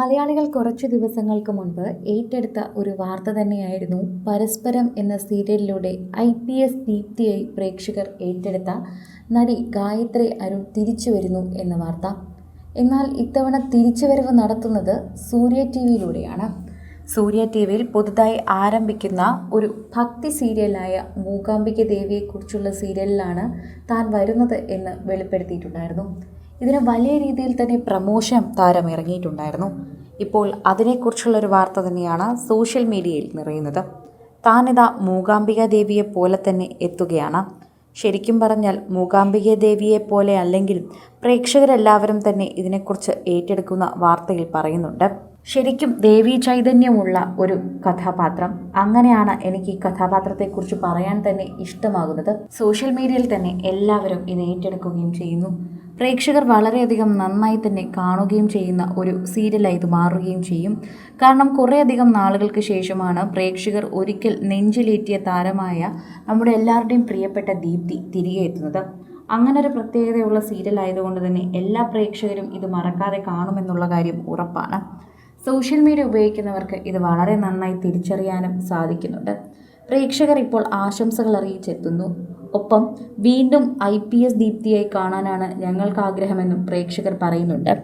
മലയാളികൾ കുറച്ചു ദിവസങ്ങൾക്ക് മുൻപ് ഏറ്റെടുത്ത ഒരു വാർത്ത തന്നെയായിരുന്നു പരസ്പരം എന്ന സീരിയലിലൂടെ ഐ പി എസ് ദീപ്തിയായി പ്രേക്ഷകർ ഏറ്റെടുത്ത നടി ഗായത്രി അരുൺ തിരിച്ചു വരുന്നു എന്ന വാർത്ത. എന്നാൽ ഇത്തവണ തിരിച്ചുവരവ് നടത്തുന്നത് സൂര്യ ടി വിയിലൂടെയാണ്. സൂര്യ ടി വിയിൽ പുതുതായി ആരംഭിക്കുന്ന ഒരു ഭക്തി സീരിയലായ മൂകാംബിക ദേവിയെക്കുറിച്ചുള്ള സീരിയലിലാണ് താൻ വരുന്നത് എന്ന് വെളിപ്പെടുത്തിയിട്ടുണ്ടായിരുന്നു. ഇതിന് വലിയ രീതിയിൽ തന്നെ പ്രമോഷൻ താരം ഇറങ്ങിയിട്ടുണ്ടായിരുന്നു. ഇപ്പോൾ അതിനെക്കുറിച്ചുള്ളൊരു വാർത്ത തന്നെയാണ് സോഷ്യൽ മീഡിയയിൽ നിറയുന്നത്. താനിതാ മൂകാംബിക ദേവിയെ പോലെ തന്നെ എത്തുകയാണ്. ശരിക്കും പറഞ്ഞാൽ മൂകാംബിക ദേവിയെ പോലെ അല്ലെങ്കിലും പ്രേക്ഷകരെല്ലാവരും തന്നെ ഇതിനെക്കുറിച്ച് ഏറ്റെടുക്കുന്ന വാർത്തയിൽ പറയുന്നുണ്ട്. ശരിക്കും ദേവി ചൈതന്യമുള്ള ഒരു കഥാപാത്രം. അങ്ങനെയാണ് എനിക്ക് ഈ കഥാപാത്രത്തെക്കുറിച്ച് പറയാൻ തന്നെ ഇഷ്ടമാകുന്നത്. സോഷ്യൽ മീഡിയയിൽ തന്നെ എല്ലാവരും ഇത് ഏറ്റെടുക്കുകയും ചെയ്യുന്നു. പ്രേക്ഷകർ വളരെയധികം നന്നായി തന്നെ കാണുകയും ചെയ്യുന്ന ഒരു സീരിയലായി ഇത് മാറുകയും ചെയ്യും. കാരണം കുറേയധികം നാളുകൾക്ക് ശേഷമാണ് പ്രേക്ഷകർ ഒരിക്കൽ നെഞ്ചിലേറ്റിയ താരമായ നമ്മുടെ എല്ലാവരുടെയും പ്രിയപ്പെട്ട ദീപ്തി തിരികെ എത്തുന്നത്. അങ്ങനെ ഒരു പ്രത്യേകതയുള്ള സീരിയൽ ആയതുകൊണ്ട് തന്നെ എല്ലാ പ്രേക്ഷകരും ഇത് മറക്കാതെ കാണുമെന്നുള്ള കാര്യം ഉറപ്പാണ്. സോഷ്യൽ മീഡിയ ഉപയോഗിക്കുന്നവർക്ക് ഇത് വളരെ നന്നായി തിരിച്ചറിയാനും സാധിക്കുന്നുണ്ട്. പ്രേക്ഷകർ ഇപ്പോൾ ആശംസകൾ അറിയിച്ചെത്തുന്നു. ഒപ്പം വീണ്ടും ഐ പി എസ് ദീപ്തിയായി കാണാനാണ് ഞങ്ങൾക്ക് ആഗ്രഹമെന്നും പ്രേക്ഷകർ പറയുന്നുണ്ട്.